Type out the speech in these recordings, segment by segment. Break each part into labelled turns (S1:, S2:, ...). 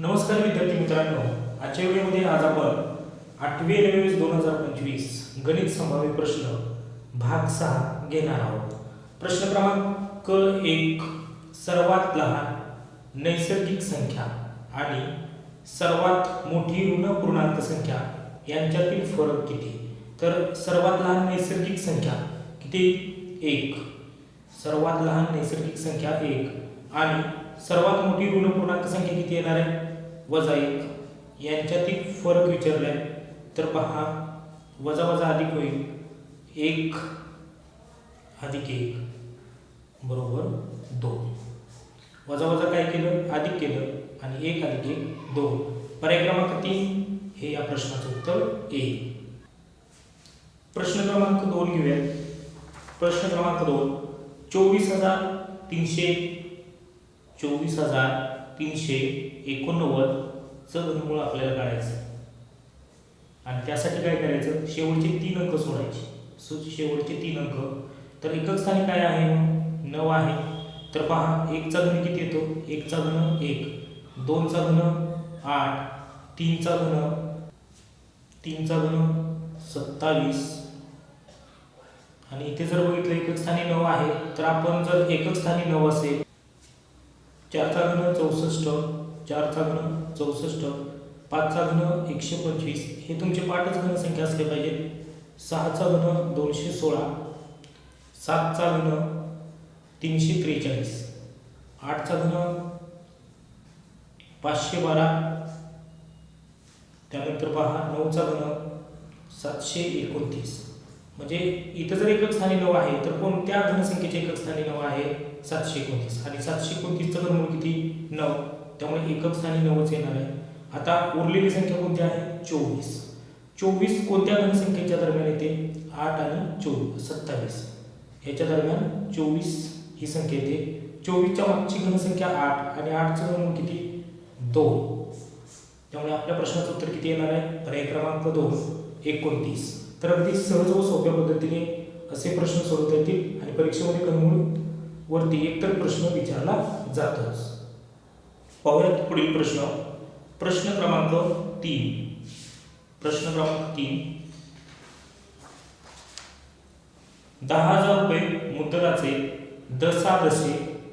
S1: नमस्कार विद्यार्थी मित्रांनो आजच्या व्हिडिओमध्ये आज आपण आठवी नवीस दोन हजार पंचवीस गणित संभाव्य प्रश्न भाग सहा घेणार आहोत. प्रश्न क्रमांक एक सर्वात लहान नैसर्गिक संख्या आणि सर्वात मोठी ऋण पूर्णांक संख्या यांच्यातील फरक किती? तर सर्वात लहान नैसर्गिक संख्या किती? एक. सर्वात लहान नैसर्गिक संख्या एक आणि सर्वात मोठी ऋण पूर्णांक संख्या किती येणार आहे? वजा एक. यांच्यातील फरक विचारलाय तर पहा वजा वजा अधिक होईल. एक अधिक एक बरोबर दोन. वजा वजा काय केलं? अधिक केलं. आणि एक अधिक एक दोन. पर्याय क्रमांक तीन हे या प्रश्नाचं उत्तर येईल प्रश्न क्रमांक दोन घेऊया प्रश्न क्रमांक दोन. चोवीस हजार तीनशे चोवीस हजार तीनशे एकोणनव्वदचं घनमूळ आपल्याला काढायचं. आणि त्यासाठी काय करायचं? शेवटचे तीन अंक सोडायचे. सो शेवटचे तीन अंक. तर एकक स्थानी काय आहे? नऊ आहे. तर पहा एकचा घन किती येतो? एकचा घन एक. दोनचा घन आठ. तीनचा घन तीनचा घन सत्तावीस. आणि इथे जर बघितलं एकक स्थानी नऊ आहे. तर आपण जर एकक स्थानी नऊ असेल चारचा घन चौसष्ट चारचा घन चौसष्ट पाचचा घन एकशे पंचवीस. हे तुमचे पाठच घन संख्या असले पाहिजे. सहाचा घन दोनशे सोळा सातचा घन तीनशे त्रेचाळीस आठचा घन पाचशे बारा त्यानंतर पहा नऊचा घन सातशे एकोणतीस. म्हणजे इथं जर एकक स्थानी नऊ आहे तर कोणत्या घनसंख्येचे एकक स्थानी नऊ आहे? सातशे एकोणतीस. आणि सातशे एकोणतीसचं घनमूळ किती? नऊ. त्यामुळे एकक स्थानी नऊच येणार आहे. आता उरलेली संख्या कोणती आहे? चोवीस. चोवीस कोणत्या घनसंख्येच्या दरम्यान येते? आठ आणि चोवीस. सत्तावीस. याच्या दरम्यान चोवीस ही संख्या येते. चोवीसच्या मागची घनसंख्या आठ आणि आठचं घनमूळ किती? दोन. त्यामुळे आपल्या प्रश्नाचं उत्तर किती येणार आहे? पर्याय क्रमांक दोन. एकोणतीस. तर अगदी सहज व सोप्या पद्धतीने असे प्रश्न सोडवता येतील आणि परीक्षेमध्ये घनमूळ वरती एकतर प्रश्न विचारला जातोच. पाहूयात पुढील प्रश्न. प्रश्न क्रमांक तीन. प्रश्न क्रमांक तीन. दहा हजार रुपये मुद्दलाचे दसादसे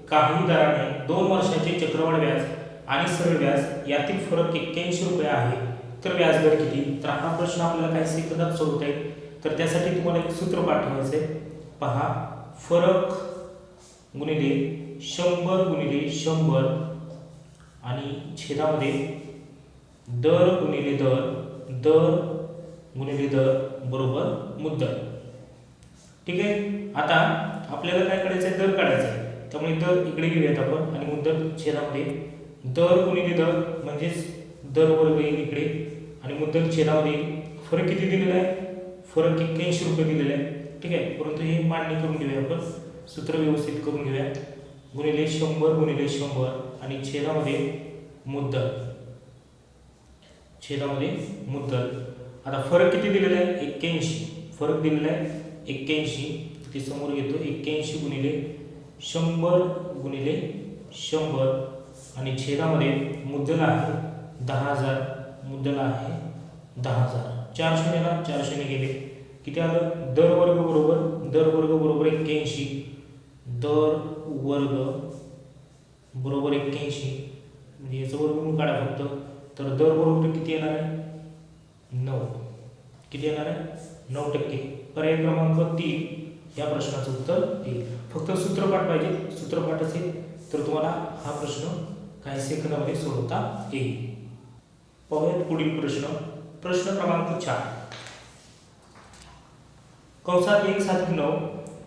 S1: काही दराने दोन वर्षाचे चक्रवाढ व्याज आणि सरळ व्याज यातील फरक एक्क्याऐंशी रुपये आहे. तर व्याजदर किती? तर हा प्रश्न आपल्याला काही सेकंदात सोडवता येईल. तर त्यासाठी तुम्हाला एक सूत्र पाठवायचं आहे पहा फरक गुणिले शंभर गुणिले शंभर आणि छेदामध्ये दर गुणिले दर दर गुणिले दर बरोबर मुद्दल. ठीक आहे? आता आपल्याला काय करायचं आहे दर काढायचा आहे त्यामुळे दर इकडे घेऊयात आपण आणि मुद्दल छेदामध्ये. दर गुणिले दर म्हणजेच दर वर्ग येईल इकडे आणि मुद्दल छेदामध्ये येईल. फरक किती दिलेला आहे? फरक एक्क्याऐंशी रुपये दिलेला आहे. ठीक आहे? परंतु हे मांडणी करून घेऊया आपण. सूत्र व्यवस्थित करून घेऊया. गुणिले शंभर गुणिले शंभर आणि छेदामध्ये मुद्दल. छेदामध्ये मुद्दल. आता फरक किती दिलेला आहे? एक्क्याऐंशी. फरक दिलेला आहे एक्क्याऐंशी. ते समोर घेतो. एक्क्याऐंशी गुणिले शंभर गुणिले शंभर आणि छेदामध्ये मुद्दल आहे दहा हजार. मुद्दल आहे दहा हजार. चार शून्यला चार शून्य गेले. किती आलं? दर वर्ग बरोबर दर वर्ग बरोबर एक्क्याऐंशी. दर वर्ग बरोबर एक्क्याऐंशी. म्हणजे याचं वर्गमूळ काढा फक्त. तर दर बरोबर किती येणार आहे? नऊ. किती येणार आहे? नऊ टक्के. पर्याय क्रमांक तीन या प्रश्नाचं उत्तर येईल. फक्त सूत्रपाठ पाहिजे. सूत्रपाठ असेल तर तुम्हाला हा प्रश्न काही सेकंदामध्ये सोडवता येईल. पाहूयात पुढील प्रश्न. प्रश्न क्रमांक चार. कंसात एक सात नऊ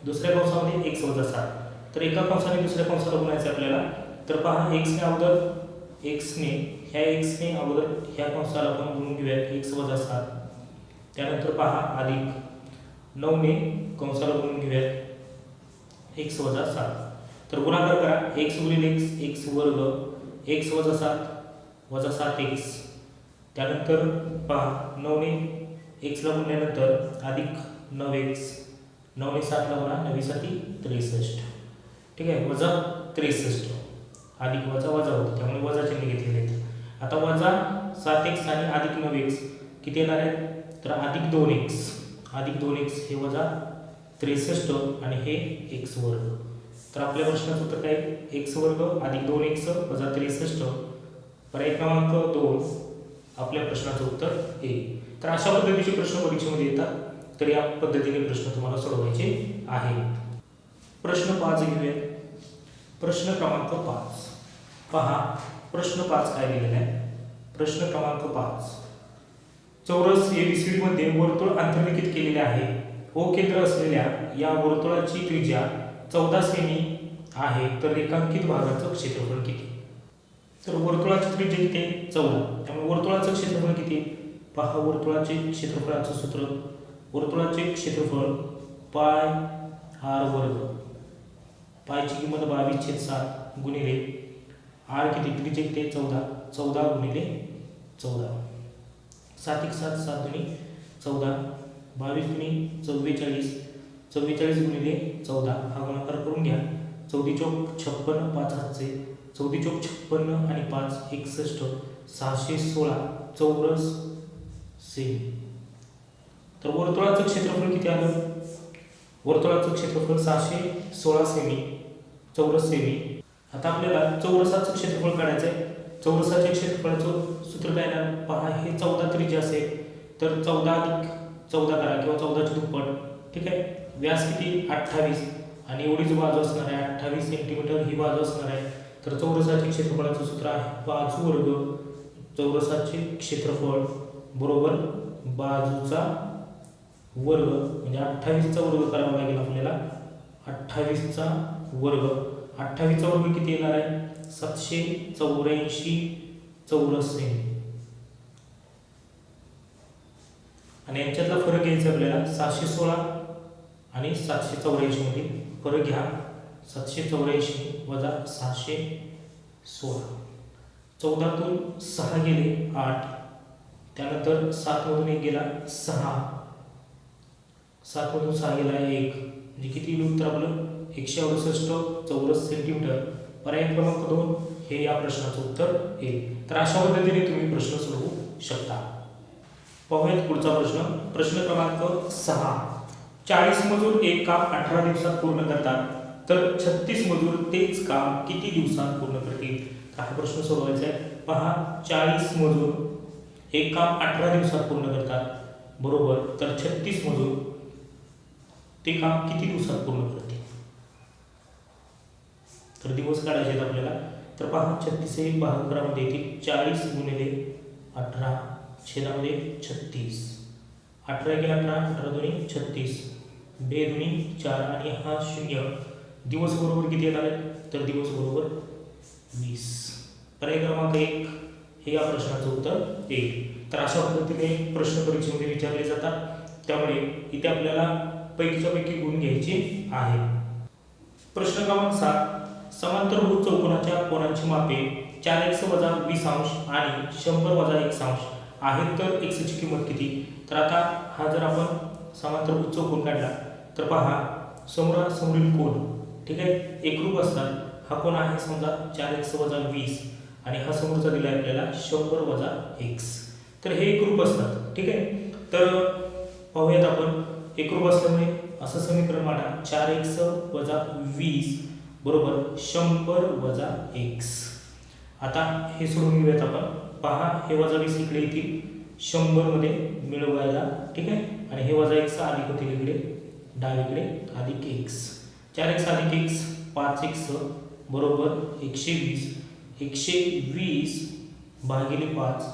S1: दुसऱ्या कंसामध्ये एक वजा सात. तर एका कंसाने दुसऱ्या कंसाला गुणायचं आपल्याला. तर पहा एक्सने अगोदर एक्सने ह्या एक्सने अगोदर ह्या कंसाला आपण गुणून घेऊया एक्स वजा सात. त्यानंतर पहा अधिक नऊने कंसाला गुणून घेऊया एक्स वजा सात. तर गुणाकार करा. एक्स गुणिले एक्स एक्स वर्ग एक्स वजा सात वजा सात एक्स त्यानंतर पहा नऊने एक्सला गुणल्यानंतर अधिक नऊ एक्स नऊने सातला गुणा नवी साती त्रेसष्ट. ठीक आहे? वजा त्रेसष्ट. अधिक वजा वजा होतो त्यामुळे वजा चिन्ह घेतलेले आहेत. आता वजा सात एक्स आणि अधिक नऊ एक्स किती येणार आहे तर अधिक दोन एक्स अधिक दोन एक्स हे वजा त्रेसष्ट आणि हे एक्स वर्ग. तर आपल्या प्रश्नाचं उत्तर काय? एक्स वर्ग अधिक दोन एक्स वजा त्रेसष्ट. पर्याय क्रमांक दोन. आपल्या प्रश्नाचं उत्तर ए तर अशा पद्धतीचे प्रश्न परीक्षेमध्ये येतात. तर या पद्धतीने प्रश्न तुम्हाला सोडवायचे आहेत. प्रश्न पाच घेऊया. प्रश्न क्रमांक पाच. पहा प्रश्न पाच काय दिलेला आहे? प्रश्न क्रमांक पाच. चौरस एबीसीडी मध्ये वर्तुळ अंतर्लिखित केलेले आहे. ओ केंद्र असलेल्या या वर्तुळाची त्रिज्या चौदा सेमी आहे. तर रेखांकित भागाचं क्षेत्रफळ किती? तर वर्तुळाची त्रिज्या किती चौदा. त्यामुळे वर्तुळाचं क्षेत्रफळ किती पहा वर्तुळाचे क्षेत्रफळाचं सूत्र. वर्तुळाचे क्षेत्रफळ पाय आर वर्ग. पायची किंमत बावीस छेद सात गुणिले आर किती? त्रिचे ते चौदा. चौदा गुणिले चौदा. सात एक सात सात दुनी चौदा. बावीस गुणी चव्वेचाळीस. चव्वेचाळीस गुणिले चौदा. हा गुणाकार करून घ्या. चौदी चौक छप्पन्न पाच हातचे. चौदी चौक छप्पन्न आणि पाच एकसष्ट. सहाशे सोळा. चौरस सेमी. तर वर्तुळाचं क्षेत्रफळ किती आलं? वर्तुळाचं क्षेत्रफळ सहाशे सोळा सेमी चौरस सेमी. आता आपल्याला चौरसाचं क्षेत्रफळ काढायचं आहे चौरसाच्या क्षेत्रफळाचं सूत्र काय ना पहा हे चौदा त्रिज्या असेल तर चौदा अधिक चौदा करा किंवा चौदाची दुप्पट. ठीक आहे? व्यास किती? अठ्ठावीस. आणि एवढीच बाजू असणार आहे. अठ्ठावीस सेंटीमीटर ही बाजू असणार आहे. तर चौरसाचे क्षेत्रफळाचं सूत्र आहे बाजू वर्ग. चौरसाचे क्षेत्रफळ बरोबर बाजूचा वर्ग म्हणजे अठ्ठावीसचा वर्ग करावा लागेल आपल्याला. अठ्ठावीसचा वर्ग. अठ्ठावीसचा वर्ग किती येणार आहे? सातशे चौऱ्याऐंशी चौरस सेमी आणि यांच्यातला फरक घ्यायचा आपल्याला. सातशे सोळा आणि सातशे चौऱ्याऐंशीमध्ये फरक घ्या. सातशे चौऱ्याऐंशी वजा सहाशे सोळा. चौदातून सहा गेले आठ. त्यानंतर सातमधून एक गेला सहा. सातमधून मधून गेला एक. म्हणजे किती उत्तर आपलं? एकशे अडुसष्ट चौरस सेंटीमीटर पर्याय क्रमांक दोन. हे या प्रश्नाचं उत्तर येईल. तर अशा पद्धतीने तुम्ही प्रश्न सोडवू शकता. पाहूयात पुढचा प्रश्न. प्रश्न क्रमांक सहा. चाळीस मजूर एक काम अठरा दिवसात पूर्ण करतात. तर छत्तीस मजूर तेच काम किती दिवसात पूर्ण करतील? तर हा प्रश्न सोडवायचा आहे. पहा चाळीस मजूर एक काम अठरा दिवसात पूर्ण करतात. बरोबर. तर छत्तीस मजूर ते काम किती दिवसात पूर्ण करते तर दिवस काढायचे आहेत आपल्याला. तर पहा छत्तीस हे भागाकारामध्ये येतील. चाळीस गुणिले अठरा छेदामध्ये छत्तीस. अठरा गेला अठरा अठरा दोन्ही छत्तीस. बे दोन्ही चार आणि हा शून्य. दिवस बरोबर किती येणार आहे तर दिवस बरोबर वीस. पर्याय क्रमांक एक हे या प्रश्नाचं उत्तर येईल तर अशा पद्धतीने प्रश्न परीक्षेमध्ये विचारले जातात. त्यामुळे इथे आपल्याला पैकीच्या पैकी गुण घ्यायचे आहे. प्रश्न क्रमांक सात. समांतरभूत चौकोनाच्या कोणाची मापे चार एक्स वजा वीस अंश आणि शंभर वजा एक अंश आहेत तर एक्सची किंमत किती? तर आता हा जर आपण समांतरभूत चौकोन काढला तर पहा समोरासमोरील कोण ठीक आहे? एकरूप असतात हा कोण आहे समजा चार एक्स वजा वीस आणि हा समोरचा दिला आहे आपल्याला शंभर वजा एक्स. तर हे एकरूप असतात ठीक आहे? तर पाहूयात आपण. एकरूप असल्यामुळे असं समीकरण मांडा. चार एक्स वजा वीस बरोबर शंभर वजा एक्स आता हे सोडून घेऊयात आपण. पहा हे वजा वीस इकडे येतील. शंभरमध्ये मिळवायला ठीक आहे? आणि हे वजा एक्स अधिक होतील इकडे? डावीकडे अधिक एक्स चार एक्स अधिक एक्स पाच एक्स बरोबर एकशे वीस. एकशे वीस भागिले पाच.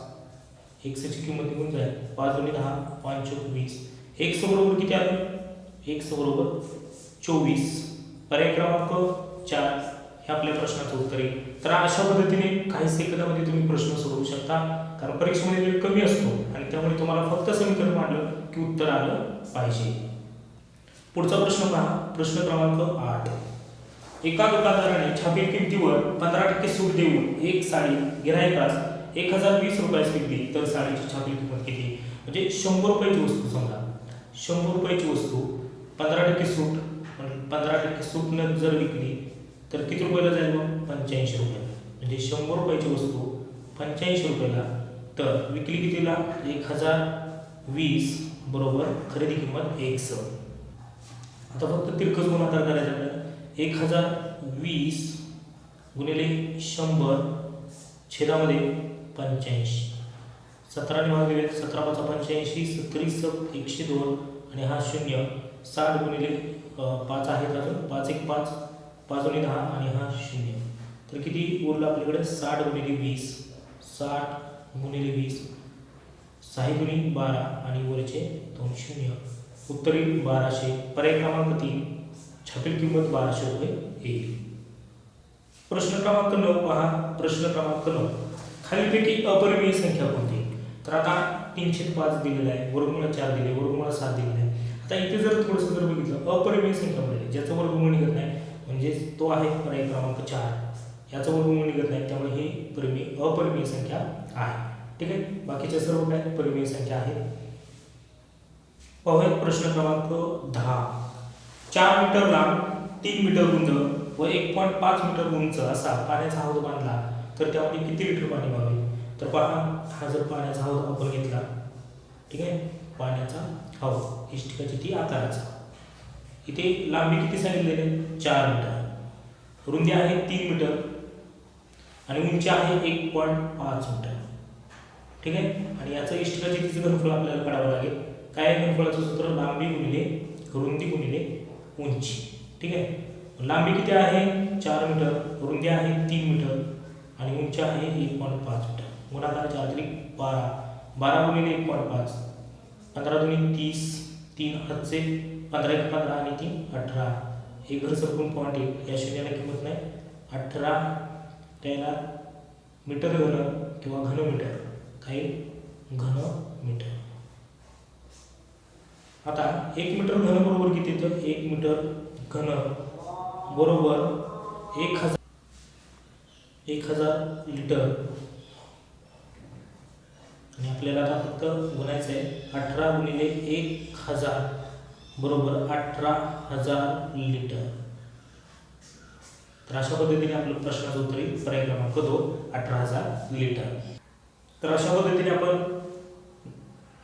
S1: एक्सची किंमत निघून जाईल. पाच दोन्ही दहा पाच वीस एक्स बरोबर किती आलं? एक्स बरोबर चोवीस. पर्याय क्रमांक चार. हे आपल्या प्रश्नाचं उत्तर आहे. तर अशा पद्धतीने काही सेकंदामध्ये तुम्ही प्रश्न सोडवू शकता. कारण परीक्षेमध्ये वेळ कमी असतो आणि त्यामुळे तुम्हाला फक्त समीकरण मांडलं की उत्तर आलं पाहिजे. पुढचा प्रश्न पहा. प्रश्न क्रमांक आठ. एका दुकानदाराने छापील किमतीवर पंधरा टक्के सूट देऊन एक साडी गिरायकास एक हजार वीस रुपयास विकली तर साडीची छापील किंमत किती? म्हणजे शंभर रुपयाची वस्तू समजा. शंभर रुपयाची वस्तू पंधरा टक्के सूट पंधरा टक्के सूटनं जर विकली तर किती रुपयाला जाईल मग? पंच्याऐंशी रुपयाला. म्हणजे शंभर रुपयाची वस्तू पंच्याऐंशी रुपयाला. तर विकली कितीला? एक हजार वीस बरोबर खरेदी किंमत एक स आता फक्त तिरकस गुणाकार करायचा आपल्याला. एक हजार वीस गुणिले शंभर छेदामध्ये पंच्याऐंशी. सतराने भाग दिले सतरा पाच पंच्याऐंशी सत्तरीस एकशे दोन आणि हा शून्य. साठ गुणिले पाच आहेत अजून. पाच एक पाच पाच गुणिले दहा आणि हा शून्य. तर किती उरलं आपल्याकडे? साठ गुणिले वीस. साठ गुणिले वीस. सहा गुणी बारा आणि वरचे दोन शून्य. उत्तरी बाराशे. पर्याय क्रमांक तीन. छापील किंमत बाराशे रुपये येईल. प्रश्न क्रमांक नऊ पहा. प्रश्न क्रमांक नऊ. खालीलपैकी अपरिमेय संख्या कोणती? तर आता तीनशे पाच दिलेलं आहे वर्गमूळ चार दिले वर्गमूळ सात दिलेलं आहे. आता इथे जर थोडंसं जर बघितलं अपरिमेय संख्या म्हणजे ज्याचं वर्गमूळ निघत नाही म्हणजेच तो आहे पर्याय क्रमांक चार. याचं वर्गमूळ निघत नाही त्यामुळे ही परिमेय अपरिमेय संख्या आहे. ठीक आहे? बाकीच्या सर्व काय परिमेय संख्या आहेत? पाहूयात प्रश्न क्रमांक दहा. चार मीटर लांब तीन मीटर रुंद व एक पॉईंट पाच मीटर उंच असा पाण्याचा हौद बांधला तर त्यामध्ये किती लिटर पाणी व्हावे? तर पहा हा जर पाण्याचा हौद आपण घेतला ठीक आहे? पाण्याचा हौद इष्टिकाची ती आकाराचा. इथे लांबी किती सांगितलेली चार मीटर रुंदी आहे तीन मीटर आणि उंची आहे एक पॉईंट पाच मीटर. ठीक आहे? आणि याचं इष्टिकाची तिचं घनफळ आपल्याला काढावं लागेल. काय आहे घनफळाचं सूत्र? लांबी गुणिले रुंदी गुणिले उंची. ठीक आहे? लांबी किती आहे? चार मीटर. रुंदी आहे तीन मीटर आणि उंची आहे एक पॉईंट पाच मीटर. गुणाकार चार तरी बारा. बारा गुणिले एक पॉईंट पाच. पंधरा दोन्ही तीस तीन हातचे पंधरा एक पंधरा आणि तीन अठरा. एक घर सरकून पॉईंट एक. या शून्याला किंमत नाही. अठरा त्याला मीटर घन किंवा घन मीटर काही घन मीटर आता एक मीटर घन बरोबर किती तर एक मीटर घन बरोबर एक हजार एक हजार लिटर. आणि आपल्याला आता फक्त गुणायचं आहे अठरा गुणिले एक हजार बरोबर अठरा हजार लिटर. तर अशा पद्धतीने आपलं प्रश्नाचं उत्तर येईल. पर्याय क्रमांक दोन अठरा हजार लिटर. तर अशा पद्धतीने आपण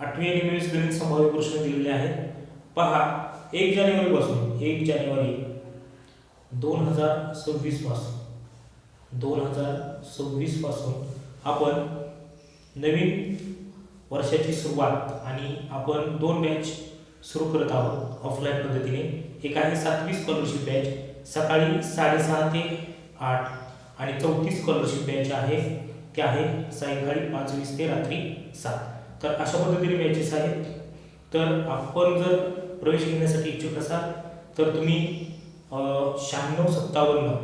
S1: आठवी आणि नववीस गणित संभाव्य प्रश्न दिलेले आहेत. पहा एक जानेवारी पासून एक जानेवारी दोन हजार सव्वीसपासून दोन हजार सव्वीसपासून आपण नवीन वर्षाची सुरुवात आणि आपण दोन बॅच सुरू करत आहोत ऑफलाईन पद्धतीने. एक आहे सातवी स्कॉलरशिप बॅच सकाळी साडेसहा ते आठ आणि चौथी स्कॉलरशिप बॅच आहे. ते आहे सायंकाळी पाच वीस ते रात्री सात. तर अशा पद्धतीने बॅचेस आहेत. तर आपण जर प्रवेश घेण्यासाठी इच्छुक असाल तर तुम्ही शहाण्णव सत्तावन्न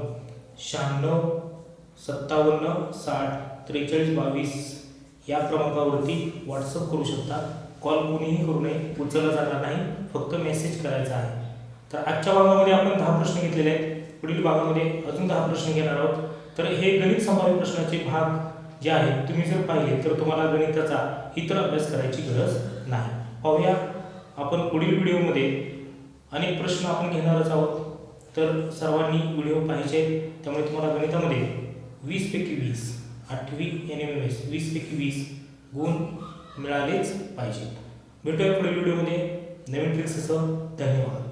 S1: शहाण्णव सत्तावन्न साठ त्रेचाळीस बावीस या क्रमांकावरती व्हॉट्सअप करू शकता. कॉल कोणीही करू नये उचलला जाणार नाही फक्त मेसेज करायचा आहे. तर आजच्या भागामध्ये आपण दहा प्रश्न घेतलेले आहेत. पुढील भागामध्ये अजून दहा प्रश्न घेणार आहोत. तर हे गणित संभाव्य प्रश्नाचे भाग जे आहेत तुम्ही जर पाहिले तर तुम्हाला गणिताचा इतर अभ्यास करायची गरज नाही. पाहूया आपण पुढील व्हिडिओमध्ये अनेक प्रश्न आपण घेणारच आहोत. तर सर्वांनी व्हिडिओ पाहिजे त्यामुळे तुम्हाला गणितामध्ये वीसपैकी वीस. आठवी एन एम एम एस वीसपैकी वीस गुण मिळालेच पाहिजेत. भेटूया पुढील व्हिडिओमध्ये. नवीन ट्रिक्स असं धन्यवाद.